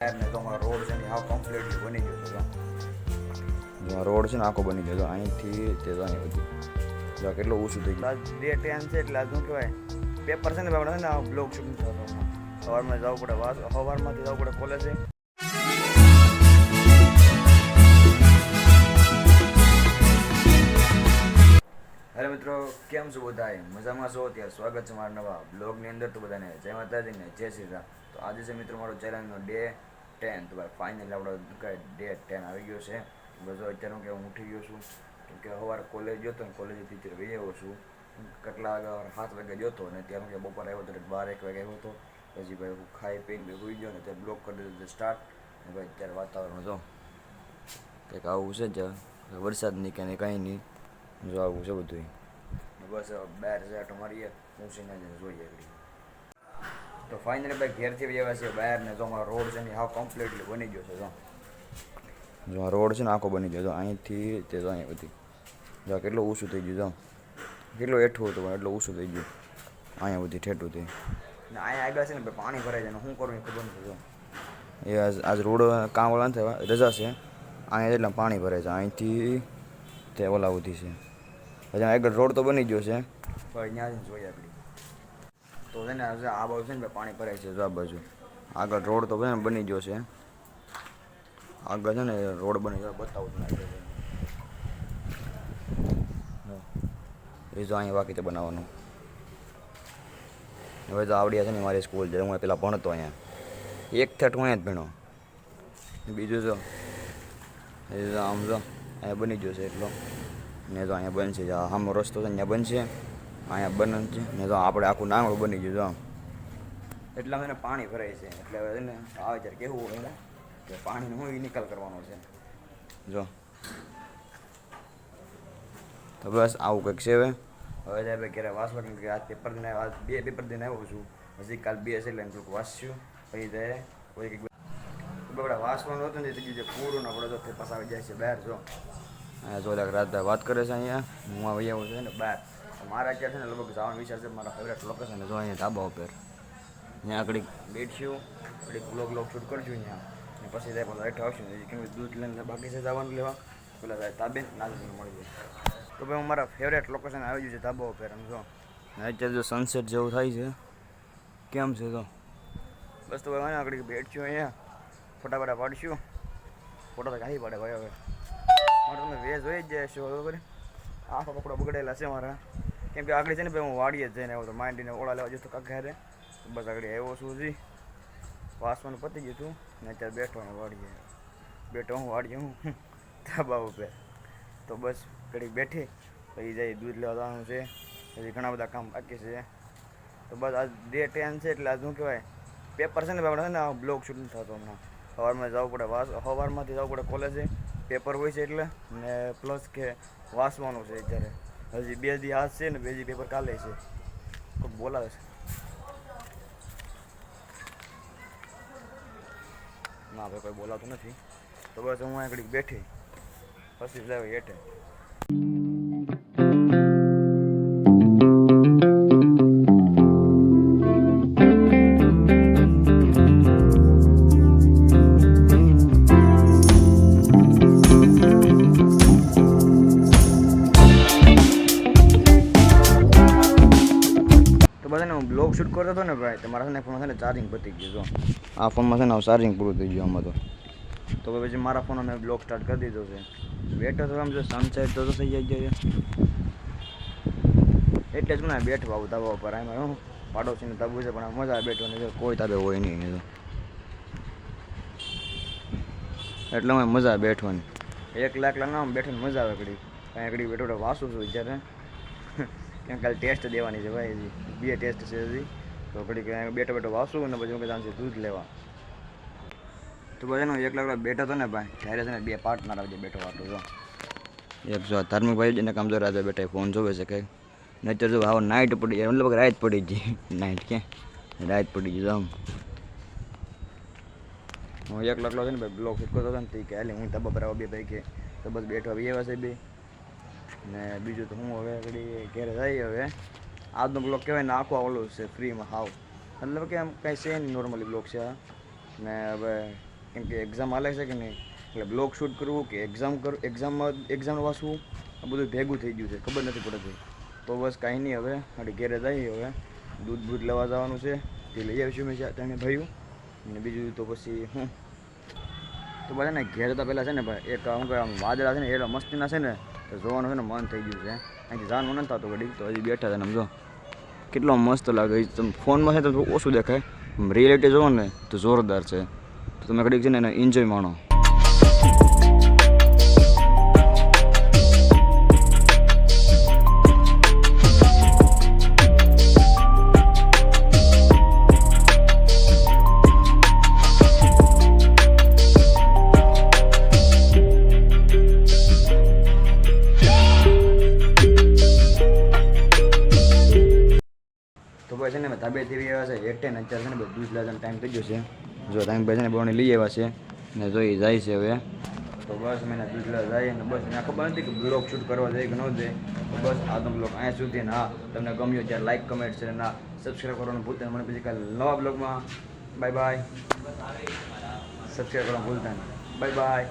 ને તો રોડ છે ને હાવ કમ્પ્લીટલી બની ગયો છે જો. રોડ છે ને આખો બની ગયો જો. અહીંથી તે તો અહીં બધું. જો આ કેટલું ઓછું થઈ ગયું. બે ટેન છે એટલે શું કહેવાય? પેપર છે ને આપણે છે ને આ બ્લોગ શૂટિંગ થતો સવારમાં જવું પડે સવારમાં સવારમાંથી જવું પડે કોલેજે હેલો મિત્રો કેમ છો બધા મજામાં છો? અત્યારે સ્વાગત છે મારા નવા બ્લોગની અંદર તો બધાને. જય માતાજી ને જય શ્રી રામ. તો આજે છે મિત્રો મારો ચેલેન્જનો ડે. ટેન તો ભાઈ ફાઇનલ આપણો ડેટ ટેન આવી ગયો છે. બધો અત્યારે હું કે હું ઉઠી ગયો છું. કેમ કે સવારે કોલેજ ગયો હતો ને કોલેજથી અત્યારે વહી આવ્યો છું. કેટલા વાગે સાત વાગે ગયો હતો ને ત્યાં કે બપોર આવ્યો તો બાર એક વાગે આવ્યો હતો પછી ભાઈ હું ખાઈ પીને હોઈ ગયો ને ત્યાં બ્લોક કરી દીધું સ્ટાર્ટ ને ભાઈ અત્યારે વાતાવરણ જો કંઈક આવું છે જ. વરસાદ નહીં કે કાંઈ નહીં. જો આવું છે બધું બસ, બહાર છે આટો મારીએ. પૂછીને સિંહ જોઈએ તો ફાઇનલી ભાઈ ઘેરથી આવ્યા છે, બહાર ને જો અમારો રોડ છે ને હા કમ્પ્લીટલી બની ગયો છે, જો. જો આ રોડ છે ને આખો બની ગયો, જો અહીંથી તે તો અહીં બધી. જો કેટલું ઓછું થઈ ગયું, જો. કેટલું એઠું હતું એટલું ઓછું થઈ ગયું. અહીંયા બધી ઠેઠું થઈ ને અહીંયા આગળ છે ને પાણી ભરાય છે ને શું કરવું એ ખબર નથી, જો. એ આજ રોડ કામવાળા આવ્યા રજા છે. અહીંયા એટલા પાણી ભરાય છે, અહીંથી તે ઓલા સુધી છે. હજી આગળ રોડ તો બની ગયો છે. પણ જઈને જોઈએ આગળ તો છે ને આ બાજુ છે ને પાણી ભરાય છે જો આ બાજુ. આગળ રોડ તો છે ને બની ગયો છે. આગળ છે ને રોડ બની ગયો, બતાવું એ જો અહીંયા બાકી છે બનાવવાનું. હવે તો આવડ્યા છે ને મારી સ્કૂલ છે, હું પેલા ભણતો અહીંયા. એક થેટ હું અહીંયા જ ભણો બીજું જો, એ આમ જો, અહીંયા બની ગયો છે એટલો. ને તો અહીંયા બનશે, આમ રસ્તો છે અહીંયા બનશે. અહીંયા બને છે. ને તો આપણે આખું નાંગળું બની ગયું આમ. એટલામાં એને પાણી ભરાય છે. એટલે હવે છે ને આવે ત્યારે કેવું હોય એને? કે પાણીનો હું નિકાલ કરવાનો છે. જો. તો બસ આવું કંઈક છે હવે. હવે ભાઈ ઘરે વાંચવા કેમ કે આજ પેપર દિન બે પેપર દિન આવ્યો છું. હજી કાલ બે હશે એટલે થોડુંક વાંચ્યું પછી જાય કોઈ કંઈક બગડા વાંચવાનું હતું ને તે જે પૂરું આપણે તો તે પાછા આવી જાય છે બહાર, જો. હા જો રાત વાત કરે છે અહીંયા. હું આવી આવું છું ને બહાર. તો મારા અત્યારે છે ને લગભગ જવાનો વિચાર છે, મારા ફેવરેટ લોકેશન જો અહીંયા ધાબા ઉપર. ત્યાં આગળ બેઠ્યું થોડીક બ્લોગ બ્લોગ શૂટ કરશું ત્યાં પછી જાય પાછા હેઠ આવશું. કેમ કે દૂધ લઈને બાકી છે જવાનું લેવા. પેલા જાય તાબે નાજુક મળી જાય. તો ભાઈ હું મારા ફેવરેટ લોકેશન આવી ગયું છે ધાબા ઉપર એમ જો. અત્યારે જો સનસેટ જેવું થાય છે. કેમ છે તો? બસ તો ભાઈ આગળ બેઠશું અહીંયા. ફોટા ફોટા પાડશું. ફોટા તો કાઢી પાડે ભાઈ હવે. મારે તમે વેજ હોય જ જાય છો, બરાબર? આખો કપડો બગડેલા છે મારા. કેમ કે આગળ છે ને ભાઈ હું વાડીએ જઈને આવ્યો તો માંડીને ઓળા લેવા જતો કાંક ઘરે બસ આગળ આવ્યો છું હજી. વાસવાનું પતી ગયું હતું. ને અત્યારે બેઠો ને વાડીએ. બેઠો હું, વાડીએ હું. ધાબા ઉપર. તો બસ ઘડીક બેઠી. પછી જઈ દૂધ લેવા જવાનું છે. પછી ઘણા બધા કામ બાકી છે. તો બસ આજ ડે ટેન છે એટલે આજ શું કહેવાય, પેપર છે ને ભાઈ છે ને બ્લોગ શૂટ નથી થતો હમણાં. સવારમાં જવું પડે વાસ, સવારમાંથી જવું પડે કોલેજે. પેપર હોય છે એટલે. ને પ્લસ કે વાંચવાનું છે અત્યારે. હજી બે દી આજ છે ને બે દી પેપર કાલે છે. કોઈક બોલાવે છે. ના ભાઈ, કોઈ બોલાતું નથી. તો બસ હું આગળ બેઠી. પછી લેવાય હેઠે. શૂટ કરતો હતો ને ભાઈ તમારા છે ને ફોનમાં છે ને ચાર્જિંગ પતી ગયું, જો. આ ફોનમાં છે ને ચાર્જિંગ પૂરું થઈ ગયું આમાં તો. તો પછી મારા ફોનમાં મેં બ્લોક સ્ટાર્ટ કરી દીધો છે. બેઠો તો આમ જો સનસેટ તો થઈ જાય છે. એટલે જ મને બેઠવા આવું ધાબા ઉપર એમાં હું પાડોશીને તાબુ છે, પણ આમ મજા બેઠવાની જો કોઈ તાબે હોય નહીં તો. એટલે અમે મજા આવે બેઠવાની. એક લાખ લાખ બેઠો આમ મજા આવે કડી કાંઈ કડી બેઠો વાસું છું જ્યારે કેમ કાલે ટેસ્ટ દેવાની છે ભાઈ હજી. બે ટેસ્ટ છે હજી. તો ઘડી કાંઈ બેઠો બેઠો વાંચું અને પછી હું કદાચ દૂધ લેવા. તો બધાનો એક લાખ બેઠો હતો ને ભાઈ, ત્યારે છે ને બે પાર્ટનર આવજે બેઠો વાતો જો એક જો ધાર્મિક ભાઈ એને કામ જો રાજા બેટા ફોન જોવે છે કંઈ નહીતર જો આવો નાઇટ પડી જાય મતલબ રાત પડી ગઈ. નાઇટ ક્યાં? રાત પડી ગઈ તો આમ. હું એક લાખ છે ને ભાઈ બ્લોક ફિટ કરતો હતો ને તે કે, હાલે, હું તબા પર આવો બે ભાઈ કે. તો બસ બેઠો, હવે એવા છે બે. ને બીજું તો હું હવે ઘડી ઘેરે જઈએ હવે. આજનો બ્લોક કહેવાય ને આખો ઓલું છે ફ્રીમાં હાવ. મતલબ કે આમ કાંઈ છે નહીં નોર્મલી બ્લોક છે ને હવે કેમ કે એક્ઝામ હાલે છે કે નહીં? એટલે બ્લોગ શૂટ કરવું કે એક્ઝામ કર એક્ઝામમાં એક્ઝામ વાંચવું, આ બધું ભેગું થઈ ગયું છે, ખબર નથી પડતી. તો બસ કાંઈ નહીં હવે આપણે ઘેરે જઈએ હવે. દૂધ બૂધ લેવા જવાનું છે, તે લઈ આવીશું મેં ત્રણે ભાઈઓ. અને બીજું તો પછી હું. તો બધા ને ઘેર તો પહેલાં છે ને ભાઈ, એક શું કહે આમ વાદળા છે ને એટલા મસ્તીના છે ને તો જોવાનું છે ને મન થઈ ગયું છે. અહીંથી જાણવું નથી થતું ઘડી તો હજી બેઠા ને સમજો કેટલો મસ્ત લાગે. તમે ફોનમાં છે તો ઓછું દેખાય. રિયાલિટી જોવો ને તો જોરદાર છે. તો તમે ઘડીક છે ને એને એન્જોય માણો. ભાઈ છે ને તાબેથી એવા આવ્યા છે. એટે ને અત્યારે છે ને, બધું જ લાજવાનો ટાઈમ થઈ ગયો છે. જો ટાઈમ ભાઈ ને બહુ લઈ આવ્યા છે ને, જો એ જાય છે હવે. તો બસ મેં દૂધલા જાય ને, બસ મને ખબર નથી કે બ્લોગ શૂટ કરવા જાય કે ન જાય. બસ આ તો બ્લોગ અહીંયા સુધી ને તમને ગમ્યો ત્યારે લાઈક કમેન્ટ છે ના સબસ્ક્રાઈબ કરવાનું ભૂલતા. મને પછી કાલે નવા બ્લોગમાં બાય બાય સબસ્ક્રાઈબ કરવાનું ભૂલતા બાય બાય